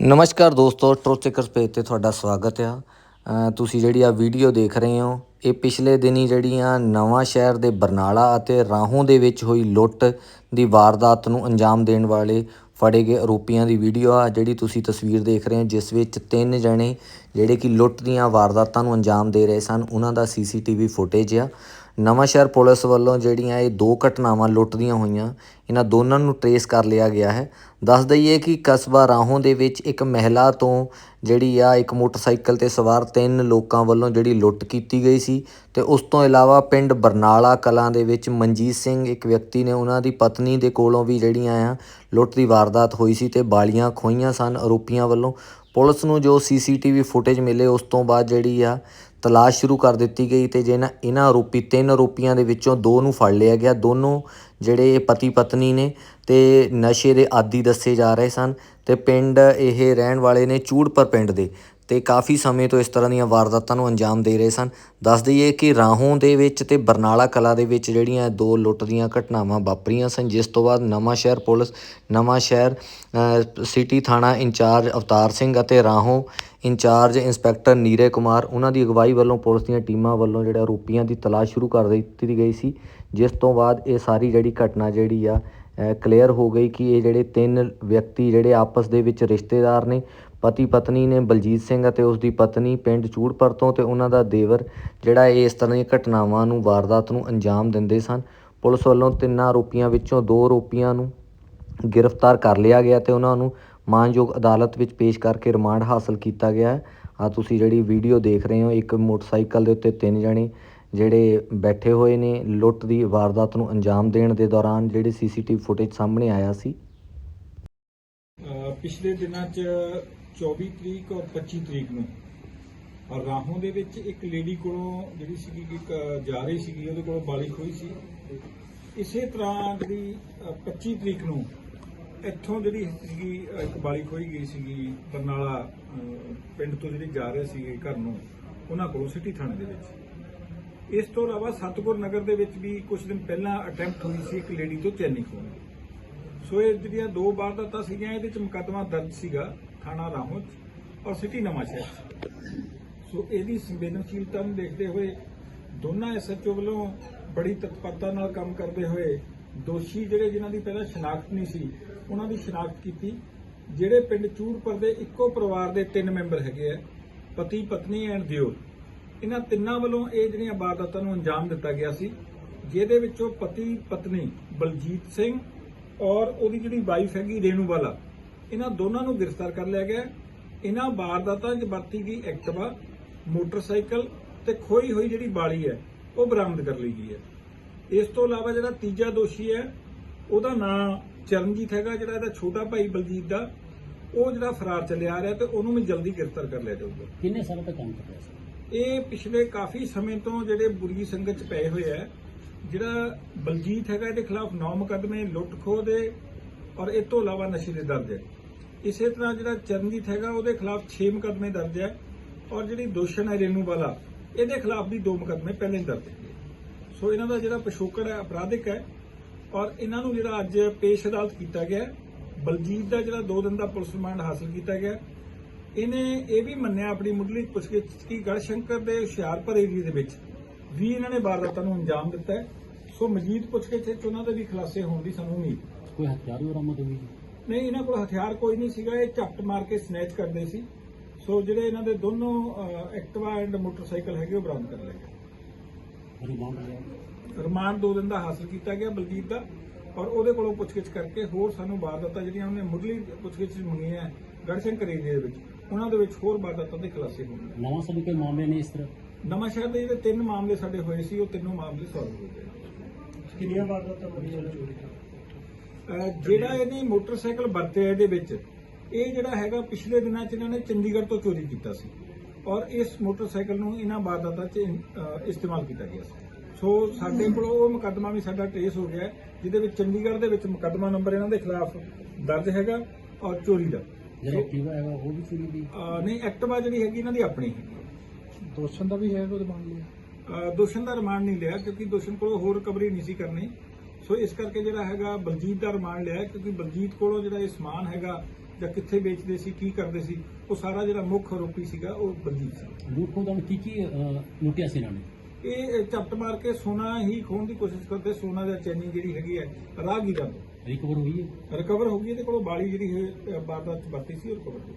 ਨਮਸਕਾਰ ਦੋਸਤੋ truth ਸਿਕਰਸ page ਤੇ ਤੁਹਾਡਾ ਸਵਾਗਤ ਆ। ਤੁਸੀਂ ਜਿਹੜੀ ਆ ਵੀਡੀਓ ਦੇਖ ਰਹੇ ਹੋ, ਇਹ ਪਿਛਲੇ ਦਿਨੀ ਜਿਹੜੀਆਂ ਨਵਾਂ ਸ਼ਹਿਰ ਦੇ ਬਰਨਾਲਾ ਅਤੇ ਰਾਹੋਂ ਦੇ ਵਿੱਚ ਹੋਈ ਲੁੱਟ ਦੀ ਵਾਰਦਾਤ ਨੂੰ ਅੰਜਾਮ ਦੇਣ ਵਾਲੇ ਫੜੇ ਗਏ ਆਰੋਪੀਆਂ ਦੀ ਵੀਡੀਓ ਆ, ਜਿਹੜੀ ਤੁਸੀਂ ਤਸਵੀਰ ਦੇਖ ਰਹੇ ਹੋ, ਜਿਸ ਵਿੱਚ ਤਿੰਨ ਜਣੇ ਜਿਹੜੇ ਕਿ ਲੁੱਟ ਦੀਆਂ ਵਾਰਦਾਤਾਂ ਨੂੰ ਅੰਜਾਮ ਦੇ ਰਹੇ ਸਨ, ਉਹਨਾਂ ਦਾ ਸੀਸੀਟੀਵੀ ਫੁਟੇਜ ਆ। ਨਵਾਂ ਸ਼ਹਿਰ ਪੁਲਿਸ ਵੱਲੋਂ ਜਿਹੜੀਆਂ ਇਹ ਦੋ ਘਟਨਾਵਾਂ ਲੁੱਟ ਦੀਆਂ ਹੋਈਆਂ, ਇਹਨਾਂ ਦੋਨਾਂ ਨੂੰ ਟਰੇਸ ਕਰ ਲਿਆ ਗਿਆ ਹੈ। ਦੱਸ ਦਈਏ ਕਿ ਕਸਬਾ ਰਾਹੋਂ ਦੇ ਵਿੱਚ ਇੱਕ ਮਹਿਲਾ ਤੋਂ ਜਿਹੜੀ ਆ ਇੱਕ ਮੋਟਰਸਾਈਕਲ ਤੇ ਸਵਾਰ ਤਿੰਨ ਲੋਕਾਂ ਵੱਲੋਂ ਜਿਹੜੀ ਲੁੱਟ ਕੀਤੀ ਗਈ ਸੀ ਤੇ ਉਸ ਤੋਂ ਇਲਾਵਾ ਪਿੰਡ ਬਰਨਾਲਾ ਕਲਾਂ ਦੇ ਵਿੱਚ ਮਨਜੀਤ ਸਿੰਘ, ਇੱਕ ਵਿਅਕਤੀ ਨੇ ਉਹਨਾਂ ਦੀ ਪਤਨੀ ਦੇ ਕੋਲੋਂ ਵੀ ਜਿਹੜੀਆਂ ਆ ਲੁੱਟ ਦੀ ਵਾਰਦਾਤ ਹੋਈ ਸੀ ਤੇ ਬਾਲੀਆਂ ਖੋਈਆਂ ਸਨ ਆਰੋਪੀਆਂ ਵੱਲੋਂ। ਪੁਲਿਸ ਨੂੰ ਜੋ ਸੀਸੀਟੀਵੀ ਫੁਟੇਜ ਮਿਲੇ ਉਸ ਤੋਂ ਬਾਅਦ ਜਿਹੜੀ ਆ ਤਲਾਸ਼ ਸ਼ੁਰੂ ਕਰ ਦਿੱਤੀ ਗਈ ਤੇ ਜਿਹਨਾਂ ਇਹਨਾਂ ਆਰੋਪੀ ਤਿੰਨ ਆਰੋਪੀਆਂ ਦੇ ਵਿੱਚੋਂ ਦੋ ਨੂੰ ਫੜ ਲਿਆ ਗਿਆ। ਦੋਨੋਂ ਜਿਹੜੇ ਪਤੀ ਪਤਨੀ ਨੇ ਤੇ ਨਸ਼ੇ ਦੇ ਆਦੀ ਦੱਸੇ ਜਾ ਰਹੇ ਸਨ ਤੇ ਪਿੰਡ ਇਹ ਰਹਿਣ ਵਾਲੇ ਨੇ ਚੂੜਪਰ ਪਿੰਡ ਦੇ। ਤੇ ਕਾਫੀ ਸਮੇਂ ਤੋਂ ਇਸ ਤਰ੍ਹਾਂ ਦੀਆਂ ਵਾਰਦਾਤਾਂ ਨੂੰ ਅੰਜਾਮ ਦੇ ਰਹੇ ਸਨ। ਦੱਸ ਦਈਏ ਕਿ ਰਾਹੋਂ ਦੇ ਵਿੱਚ ਤੇ ਬਰਨਾਲਾ ਕਲਾ ਦੇ ਵਿੱਚ ਜਿਹੜੀਆਂ ਦੋ ਲੁੱਟ ਦੀਆਂ ਘਟਨਾਵਾਂ ਵਾਪਰੀਆਂ ਸਨ, ਜਿਸ ਤੋਂ ਬਾਅਦ ਨਵਾਂ ਸ਼ਹਿਰ ਪੁਲਿਸ, ਨਵਾਂ ਸ਼ਹਿਰ ਸਿਟੀ ਥਾਣਾ ਇੰਚਾਰਜ ਅਵਤਾਰ ਸਿੰਘ ਅਤੇ ਰਾਹੋਂ ਇੰਚਾਰਜ ਇੰਸਪੈਕਟਰ ਨੀਰੇ ਕੁਮਾਰ, ਉਹਨਾਂ ਦੀ ਅਗਵਾਈ ਵੱਲੋਂ ਪੁਲਿਸ ਦੀਆਂ ਟੀਮਾਂ ਵੱਲੋਂ ਜਿਹੜਾ ਰੋਪੀਆਂ ਦੀ ਤਲਾਸ਼ ਸ਼ੁਰੂ ਕਰ ਦਿੱਤੀ ਗਈ ਸੀ, ਜਿਸ ਤੋਂ ਬਾਅਦ ਇਹ ਸਾਰੀ ਜਿਹੜੀ ਘਟਨਾ ਜਿਹੜੀ ਆ ਕਲੀਅਰ ਹੋ ਗਈ ਕਿ ਇਹ ਜਿਹੜੇ ਤਿੰਨ ਵਿਅਕਤੀ ਜਿਹੜੇ ਆਪਸ ਦੇ ਵਿੱਚ ਰਿਸ਼ਤੇਦਾਰ ਨੇ, ਪਤੀ ਪਤਨੀ ਨੇ ਬਲਜੀਤ ਸਿੰਘ ਅਤੇ ਉਸ ਦੀ ਪਤਨੀ ਪਿੰਡ ਚੂੜਪਰ ਤੋਂ ਅਤੇ ਉਹਨਾਂ ਦਾ ਦੇਵਰ ਜਿਹੜਾ ਇਹ ਇਸ ਤਰ੍ਹਾਂ ਦੀਆਂ ਘਟਨਾਵਾਂ ਨੂੰ, ਵਾਰਦਾਤ ਨੂੰ ਅੰਜਾਮ ਦਿੰਦੇ ਸਨ। ਪੁਲਿਸ ਵੱਲੋਂ ਤਿੰਨਾਂ ਆਰੋਪੀਆਂ ਵਿੱਚੋਂ ਦੋ ਆਰੋਪੀਆਂ ਨੂੰ ਗ੍ਰਿਫਤਾਰ ਕਰ ਲਿਆ ਗਿਆ ਤੇ ਉਹਨਾਂ ਨੂੰ ਮਾਨਯੋਗ ਅਦਾਲਤ ਵਿੱਚ ਪੇਸ਼ ਕਰਕੇ ਰਿਮਾਂਡ ਹਾਸਲ ਕੀਤਾ ਗਿਆ ਹੈ। ਆ ਤੁਸੀਂ ਜਿਹੜੀ ਵੀਡੀਓ ਦੇਖ ਰਹੇ ਹੋ, ਇੱਕ ਮੋਟਰਸਾਈਕਲ ਦੇ ਉੱਤੇ ਤਿੰਨ ਜਣੇ ਜਿਹੜੇ ਬੈਠੇ ਹੋਏ ਨੇ ਲੁੱਟ ਦੀ ਵਾਰਦਾਤ ਨੂੰ ਅੰਜਾਮ ਦੇਣ ਦੇ ਦੌਰਾਨ ਜਿਹੜੇ ਸੀਸੀਟੀਵੀ ਫੁਟੇਜ ਸਾਹਮਣੇ ਆਇਆ ਸੀ। ਪਿਛਲੇ ਦਿਨਾਂ 'ਚ 24 ਤਰੀਕ ਔਰ 25 ਤਰੀਕ ਨੂੰ ਰਾਹੋਂ ਦੇ ਵਿੱਚ ਇੱਕ ਲੇਡੀ ਕੋਲੋਂ ਜਿਹੜੀ ਸੀਗੀ ਇੱਕ ਜਾ ਰਹੀ ਸੀਗੀ, ਉਹਦੇ ਕੋਲੋਂ ਬਾਲੀ ਖੋਈ ਸੀ। ਇਸੇ ਤਰ੍ਹਾਂ ਜਿਹੜੀ, ਅਹ 25 ਤਰੀਕ ਨੂੰ ਇੱਥੋਂ ਜਿਹੜੀ ਸੀਗੀ ਇੱਕ ਬਾਲੀ ਖੋਈ ਗਈ ਸੀਗੀ ਬਰਨਾਲਾ ਪਿੰਡ ਤੋਂ ਜਿਹੜੀ ਜਾ ਰਹੇ ਸੀਗੇ ਘਰ ਨੂੰ, ਉਹਨਾਂ ਕੋਲੋਂ ਸਿਟੀ ਥਾਣੇ ਦੇ ਵਿੱਚ। ਇਸ ਤੋਂ ਇਲਾਵਾ ਸਤਗੁਰ ਨਗਰ ਦੇ ਵਿੱਚ ਵੀ ਕੁਝ ਦਿਨ ਪਹਿਲਾਂ ਅਟੈਂਪਟ ਹੋਈ ਸੀ ਇੱਕ ਲੇਡੀ ਤੋਂ ਚੈਨੀ ਖੋਹਣ ਸੋ ਇਹ ਜਿਹੜੀਆਂ ਦੋ ਵਾਰਦਾਤਾਂ ਸੀਗੀਆਂ, ਇਹਦੇ ਚ ਮੁਕੱਦਮਾ ਦਰਜ ਸੀਗਾ ਥਾਣਾ ਰਾਹੋਂ 'ਚ ਔਰ ਸਿਟੀ ਨਵਾਂਸ਼ਹਿਰ 'ਚ। ਸੋ ਇਹਦੀ ਸੰਵੇਦਨਸ਼ੀਲਤਾ ਨੂੰ ਦੇਖਦੇ ਹੋਏ ਦੋਨਾਂ ਐਸਐਚਓ ਵੱਲੋਂ ਬੜੀ ਤਤਪਰਤਾ ਨਾਲ ਕੰਮ ਕਰਦੇ ਹੋਏ ਦੋਸ਼ੀ ਜਿਹੜੇ ਜਿਨ੍ਹਾਂ ਦੀ ਪਹਿਲਾਂ ਸ਼ਨਾਖਤ ਨਹੀਂ ਸੀ, ਉਹਨਾਂ ਦੀ ਸ਼ਨਾਖਤ ਕੀਤੀ। ਜਿਹੜੇ ਪਿੰਡ ਚੂੜਪੁਰ ਦੇ ਇੱਕੋ ਪਰਿਵਾਰ ਦੇ ਤਿੰਨ ਮੈਂਬਰ ਹੈਗੇ ਆ, ਪਤੀ, ਪਤਨੀ ਐਂਡ ਦਿਓਰ। ਇਹਨਾਂ ਤਿੰਨਾਂ ਵੱਲੋਂ ਇਹ ਜਿਹੜੀਆਂ ਵਾਰਦਾਤਾਂ ਨੂੰ ਅੰਜਾਮ ਦਿੱਤਾ ਗਿਆ ਸੀ, ਜਿਹਦੇ ਵਿੱਚੋਂ ਪਤੀ ਪਤਨੀ ਬਲਜੀਤ ਸਿੰਘ ਔਰ ਉਹਦੀ ਜਿਹੜੀ ਵਾਈਫ ਹੈਗੀ ਰੇਣੂ ਵਾਲਾ ਇਹਨਾਂ ਦੋਨਾਂ ਨੂੰ ਗ੍ਰਿਫਤਾਰ ਕਰ ਲਿਆ ਗਿਆ। ਇਹਨਾਂ ਵਾਰਦਾਤਾਂ 'ਚ ਵਰਤੀ ਗਈ ਐਕਟਿਵਾ, ਮੋਟਰਸਾਈਕਲ ਤੇ ਖੋਈ ਹੋਈ ਜਿਹੜੀ ਬਾਲੀ ਹੈ, ਉਹ ਬਰਾਮਦ ਕਰ ਲਈ ਗਈ ਹੈ। ਇਸ ਤੋਂ ਇਲਾਵਾ ਜਿਹੜਾ ਤੀਜਾ ਦੋਸ਼ੀ ਹੈ, ਉਹਦਾ ਨਾਮ ਚਰਨਜੀਤ ਹੈਗਾ, ਜਿਹੜਾ ਇਹਦਾ ਛੋਟਾ ਭਾਈ ਬਲਜੀਤ ਦਾ, ਉਹ ਜਿਹੜਾ ਫਰਾਰ ਚੱਲਿਆ ਆ ਰਿਹਾ ਤੇ ਉਹਨੂੰ ਵੀ ਜਲਦੀ ਗ੍ਰਿਫਤਾਰ ਕਰ ਲਿਆ ਜਾਊਗਾ। ਕਿੰਨੇ ਸਾਲ ਤੋਂ ਕੰਮ ਕਰ ਰਿਹਾ ਸੀ? ਇਹ ਪਿਛਲੇ ਕਾਫੀ ਸਮੇਂ ਤੋਂ ਜਿਹੜੇ ਬੁਰੀ ਸੰਗਤ ਚ ਪਏ ਹੋਏ ਆ, ਜਿਹੜਾ ਬਲਜੀਤ ਹੈਗਾ ਇਹਦੇ ਖਿਲਾਫ ਨੌ ਮੁਕੱਦਮੇ, ਲੁੱਟ ਖੋਹ ਦੇ ਔਰ ਇਹ ਤੋਂ ਇਲਾਵਾ ਨਸ਼ੇ ਦੇ ਦਰਜ ਹੈ ਇਸੇ ਤਰ੍ਹਾਂ ਜਿਹੜਾ ਚਰਨਜੀਤ ਹੈਗਾ, ਉਹਦੇ ਖਿਲਾਫ 6 ਮੁਕੱਦਮੇ ਦਰਜ ਹੈ ਔਰ ਜਿਹੜੀ ਦੋਸ਼ਣ ਹੈ ਰੇਨੂ ਵਾਲਾ, ਇਹਦੇ ਖਿਲਾਫ ਵੀ ਦੋ ਮੁਕੱਦਮੇ ਪਹਿਲੇ ਦਰਜ ਹੈ ਸੋ ਇਹਨਾਂ ਦਾ ਜਿਹੜਾ ਪਿਛੋਕੜ ਹੈ, ਅਪਰਾਧਿਕ ਹੈ ਔਰ ਇਹਨਾਂ ਨੂੰ ਜਿਹੜਾ ਅੱਜ ਪੇਸ਼ ਅਦਾਲਤ ਕੀਤਾ ਗਿਆ, ਬਲਜੀਤ ਦਾ ਜਿਹੜਾ 2 ਦਿਨ ਦਾ ਪੁਲਿਸ ਰਿਮਾਂਡ ਹਾਸਲ ਕੀਤਾ ਗਿਆ ਇਹਨੇ ਇਹ ਵੀ ਮੰਨਿਆ ਆਪਣੀ ਮੁੱਢਲੀ ਪੁੱਛਗਿੱਛ ਕਿ ਗੜਸ਼ੰਕਰ ਦੇ ਹੁਸ਼ਿਆਰਪੁਰ ਏਰੀਏ ਦੇ ਵਿੱਚ ਵੀ ਇਹਨਾਂ ਨੇ ਵਾਰਦਾਤਾਂ ਨੂੰ ਅੰਜਾਮ ਦਿੱਤਾ ਹੈ। ਸੋ ਮਜੀਦ ਪੁੱਛਗਿੱਛ ਵਿੱਚ ਉਹਨਾਂ ਦੇ ਵੀ ਖੁਲਾਸੇ ਹੋਣ ਦੀ ਸਾਨੂੰ ਉਮੀਦ। ਕੋਈ ਹਥਿਆਰ ਵੀ ਬਰਾਮਦ ਹੋਈ ਨਹੀਂ ਇਹਨਾਂ ਕੋਲ ਹਥਿਆਰ ਕੋਈ ਨਹੀਂ ਸੀਗਾ। ਇਹ ਝਪਟ ਮਾਰ ਕੇ ਸਨੈਚ ਕਰਦੇ ਸੀ। ਸੋ ਜਿਹੜੇ ਇਹਨਾਂ ਦੇ ਦੋਨੋਂ ਅਹ, ਐਕਟਿਵਾ ਐਂਡ ਮੋਟਰਸਾਈਕਲ ਹੈਗੇ ਉਹ ਬਰਾਮਦ ਕਰ ਲਏ ਗਏ। ਰਿਮਾਂਡ ਲਿਆ। ਰਿਮਾਂਡ ਦੋ ਦਿਨ ਦਾ ਹਾਸਲ ਕੀਤਾ ਗਿਆ ਬਲਜੀਤ ਦਾ। ਔਰ ਉਹਦੇ ਕੋਲੋਂ ਪੁੱਛਗਿੱਛ ਕਰਕੇ ਹੋਰ ਸਾਨੂੰ ਵਾਰਦਾਤਾਂ ਜਿਹੜੀਆਂ ਉਹਨੇ ਮੁੱਢਲੀ ਪੁੱਛਗਿੱਛ 'ਚ ਮੰਗੀਆਂ ਗੜਸ਼ੰਕਰ ਏਰੀਏ ਦੇ ਵਿੱਚ। ਉਹਨਾਂ ਦੇ ਵਿੱਚ ਹੋਰ ਵਾਰਦਾਤਾਂ ਦੇ ਖੁਲਾਸੇ ਹੋਣਗੇ ਨਵਾਂ ਸਭ ਕੋਈ ਮਾਮਲੇ ਨੇ ਇਸ ਤਰ੍ਹਾਂ? ਨਵਾਂ ਸ਼ਹਿਰ ਦੇ ਜਿਹੜੇ ਤਿੰਨ ਮਾਮਲੇ ਸਾਡੇ ਹੋਏ ਸੀ ਉਹ ਤਿੰਨੋਂ ਮਾਮਲੇ ਸੋਲਵ ਹੋ ਗਏ। ਕਿੰਨੀਆਂ ਵਾਰਦਾਤਾਂ ਹੋਈਆਂ ਅਹ ਜਿਹੜਾ ਇਹਨੇ ਮੋਟਰਸਾਈਕਲ ਵਰਤਿਆ ਇਹਦੇ ਵਿੱਚ ਇਹ ਜਿਹੜਾ ਹੈਗਾ ਪਿਛਲੇ ਦਿਨਾਂ 'ਚ ਇਹਨਾਂ ਨੇ ਚੰਡੀਗੜ੍ਹ ਤੋਂ ਚੋਰੀ ਕੀਤਾ ਸੀ। ਔਰ ਇਸ ਮੋਟਰਸਾਈਕਲ ਨੂੰ ਇਹਨਾਂ ਵਾਰਦਾਤਾਂ 'ਚ ਅਹ, ਇਸਤੇਮਾਲ ਕੀਤਾ ਗਿਆ ਸੀ। ਸੋ ਸਾਡੇ ਕੋਲ ਉਹ ਮੁਕੱਦਮਾ ਵੀ ਸਾਡਾ ਟ੍ਰੇਸ ਹੋ ਗਿਆ ਹੈ, ਜਿਹਦੇ ਵਿੱਚ ਚੰਡੀਗੜ੍ਹ ਦੇ ਵਿੱਚ ਮੁਕੱਦਮਾ ਨੰਬਰ ਇਹਨਾਂ ਦੇ ਖਿਲਾਫ ਦਰਜ ਹੈਗਾ ਔਰ ਚੋਰੀ ਦਾ। ਜਿਹੜਾ ਐਕਟਿਵਾ ਹੈਗਾ ਉਹ ਵੀ ਚੋਰੀ ਦੀ ਅਹ, ਨਹੀਂ ਐਕਟਿਵਾ ਜਿਹੜੀ ਹੈਗੀ ਇਹਨਾਂ ਦੀ ਆਪਣੀ ਦੋਸ਼ਣ ਦਾ ਵੀ ਹੈ ਉਹਦੇ ਮਾਮਲੇ ਅਹ ਦੋਸ਼ਣ ਦਾ ਰਿਮਾਂਡ ਨਹੀਂ ਲਿਆ ਕਿਉਂਕਿ ਦੋਸ਼ਣ ਕੋਲੋਂ ਹੋਰ ਰਿਕਵਰੀ ਨਹੀਂ ਸੀ ਕਰਨੀ। ਸੋ ਇਸ ਕਰਕੇ ਜਿਹੜਾ ਹੈਗਾ ਬਲਜੀਤ ਦਾ ਰਿਮਾਂਡ ਲਿਆ ਕਿਉਂਕਿ ਬਲਜੀਤ ਕੋਲੋਂ ਜਿਹੜਾ ਇਹ ਸਮਾਨ ਹੈਗਾ ਜਾਂ ਕਿੱਥੇ ਵੇਚਦੇ ਸੀ ਕੀ ਕਰਦੇ ਸੀ ਉਹ ਸਾਰਾ ਜਿਹੜਾ ਮੁੱਖ ਆਰੋਪੀ ਸੀਗਾ ਉਹ ਬਲਜੀਤ ਸੀ। ਲੁੱਟ ਦਾ ਕੀ ਕੀ ਅਹ, ਲੁੱਟਿਆ ਸੀ ਇਹਨਾਂ ਨੇ? ਇਹ ਝਪਟ ਮਾਰ ਕੇ ਸੋਨਾ ਹੀ ਖੋਣ ਦੀ ਕੋਸ਼ਿਸ਼ ਕਰਦੇ ਸੋਨਾ ਦਾ ਚੈਨੀ ਜਿਹੜੀ ਹੈਗੀ ਹੈ ਰਾਹਗੀਰਾਂ ਤੋਂ ਰਿਕਵਰ ਹੋਈ ਹੈ। ਰਿਕਵਰ ਹੋ ਗਈ ਇਹਦੇ ਕੋਲੋਂ ਬਾਲੀ ਜਿਹੜੀ ਹੈ ਵਾਰਦਾਤ ਚ ਵਰਤੀ ਸੀ ਉਹ ਰਿਕਵਰ ਹੋ ਗਈ